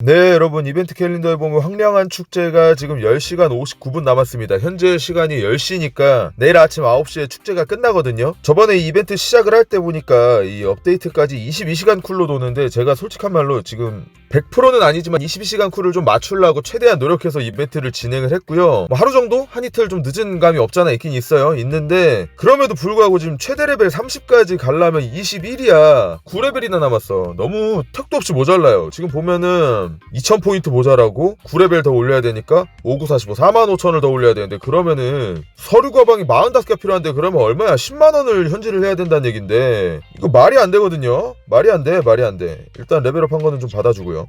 네, 여러분 이벤트 캘린더에 보면 황량한 축제가 지금 10시간 59분 남았습니다. 현재 시간이 10시니까 내일 아침 9시에 축제가 끝나거든요. 저번에 이 이벤트 시작을 할 때 보니까 이 업데이트까지 22시간 쿨로 도는데 제가 솔직한 말로 지금 100%는 아니지만 22시간 쿨을 좀 맞추려고 최대한 노력해서 이벤트를 진행을 했고요. 뭐 하루 정도? 한 이틀 좀 늦은 감이 없잖아 있긴 있어요. 있는데 그럼에도 불구하고 지금 최대 레벨 30까지 가려면 21이야. 9레벨이나 남았어. 너무 턱도 없이 모자라요. 지금 보면은 2000포인트 모자라고 9레벨 더 올려야 되니까 5945 45,000을 더 올려야 되는데 그러면은 서류 가방이 45개 필요한데 그러면 얼마야? 10만 원을 현질을 해야 된다는 얘긴데 이거 말이 안 되거든요. 말이 안 돼. 말이 안 돼. 일단 레벨업 한 거는 좀 받아주고요.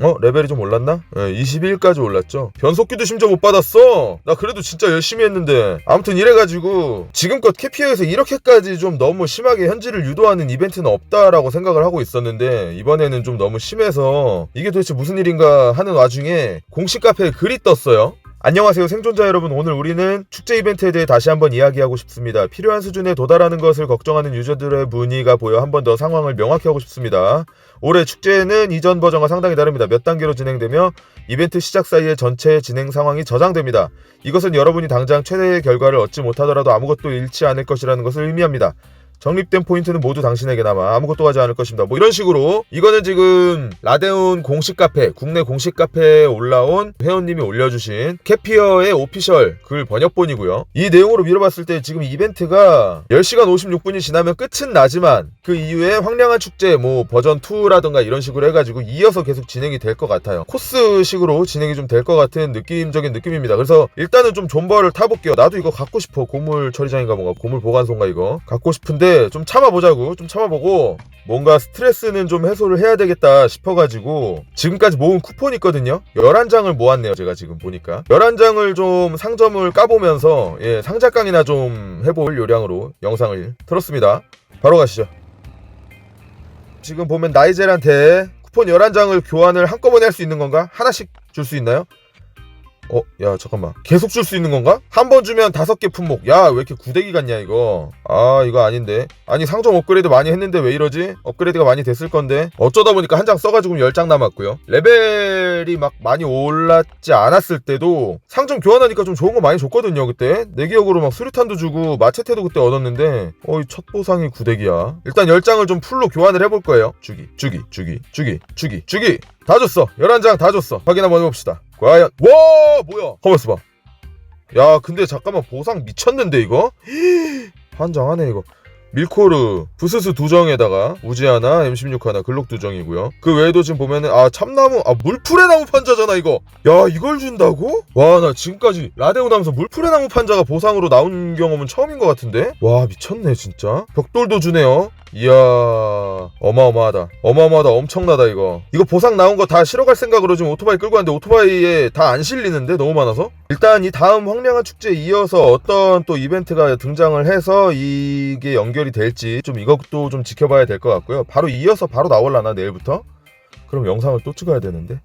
어? 레벨이 좀 올랐나? 네, 21까지 올랐죠. 변속기도 심지어 못 받았어. 나 그래도 진짜 열심히 했는데. 아무튼 이래가지고 지금껏 캐피어에서 이렇게까지 좀 너무 심하게 현질을 유도하는 이벤트는 없다라고 생각을 하고 있었는데 이번에는 좀 너무 심해서 이게 도대체 무슨 일인가 하는 와중에 공식 카페에 글이 떴어요. 안녕하세요 생존자 여러분. 오늘 우리는 축제 이벤트에 대해 다시 한번 이야기하고 싶습니다. 필요한 수준에 도달하는 것을 걱정하는 유저들의 문의가 보여 한 번 더 상황을 명확히 하고 싶습니다. 올해 축제는 이전 버전과 상당히 다릅니다. 몇 단계로 진행되며 이벤트 시작 사이에 전체 진행 상황이 저장됩니다. 이것은 여러분이 당장 최대의 결과를 얻지 못하더라도 아무것도 잃지 않을 것이라는 것을 의미합니다 적립된 포인트는 모두 당신에게 남아 아무것도 하지 않을 것입니다. 뭐 이런 식으로 이거는 지금 라데온 공식 카페 국내 공식 카페에 올라온 회원님이 올려주신 캐피어의 오피셜 글 번역본이고요. 이 내용으로 밀어봤을 때 지금 이벤트가 10시간 56분이 지나면 끝은 나지만 그 이후에 황량한 축제 뭐 버전 2라든가 이런 식으로 해가지고 이어서 계속 진행이 될 것 같아요. 코스식으로 진행이 좀 될 것 같은 느낌적인 느낌입니다. 그래서 일단은 좀 존버를 타볼게요. 나도 이거 갖고 싶어. 고물 처리장인가 뭔가 고물 보관소인가 이거 갖고 싶은데 좀 참아보자고 좀 참아보고 뭔가 스트레스는 좀 해소를 해야 되겠다 싶어가지고 지금까지 모은 쿠폰이 있거든요 11장을 모았네요 제가 지금 보니까 11장을 좀 상점을 까보면서 예, 상자깡이나 좀 해볼 요량으로 영상을 틀었습니다 바로 가시죠 지금 보면 나이젤한테 쿠폰 11장을 교환을 한꺼번에 할 수 있는 건가? 하나씩 줄 수 있나요? 어, 야, 잠깐만. 계속 줄 수 있는 건가? 한 번 주면 다섯 개 품목. 야, 왜 이렇게 구데기 같냐, 이거. 아, 이거 아닌데. 아니, 상점 업그레이드 많이 했는데 왜 이러지? 업그레이드가 많이 됐을 건데. 어쩌다 보니까 한 장 써가지고 열장 남았고요. 레벨이 막 많이 올랐지 않았을 때도 상점 교환하니까 좀 좋은 거 많이 줬거든요, 그때. 내 기억으로 막 수류탄도 주고 마체테도 그때 얻었는데, 어이, 첫 보상이 구데기야. 일단 열 장을 좀 풀로 교환을 해볼 거예요. 주기, 주기, 주기, 주기, 주기, 주기. 다 줬어. 11장 다 줬어. 확인 한번 해봅시다. 과연 와 뭐야? 가만있어 봐 야 근데 잠깐만 보상 미쳤는데 이거? 환장하네 이거. 밀코르 부스스 두 정에다가 우지 하나 M16 하나 글록 두 정이고요. 그 외에도 지금 보면은 아 참나무 아 물풀의 나무 판자잖아 이거. 야 이걸 준다고? 와 나 지금까지 라데온 하면서 물풀의 나무 판자가 보상으로 나온 경험은 처음인 것 같은데? 와 미쳤네 진짜. 벽돌도 주네요 이야 어마어마하다. 어마어마하다. 엄청나다 이거. 이거 보상 나온 거 다 실어갈 생각으로 지금 오토바이 끌고 왔는데 오토바이에 다 안 실리는데? 너무 많아서? 일단 이 다음 황량한 축제에 이어서 어떤 또 이벤트가 등장을 해서 이게 연결이 될지 좀 이것도 좀 지켜봐야 될 것 같고요. 바로 이어서 바로 나올라나 내일부터? 그럼 영상을 또 찍어야 되는데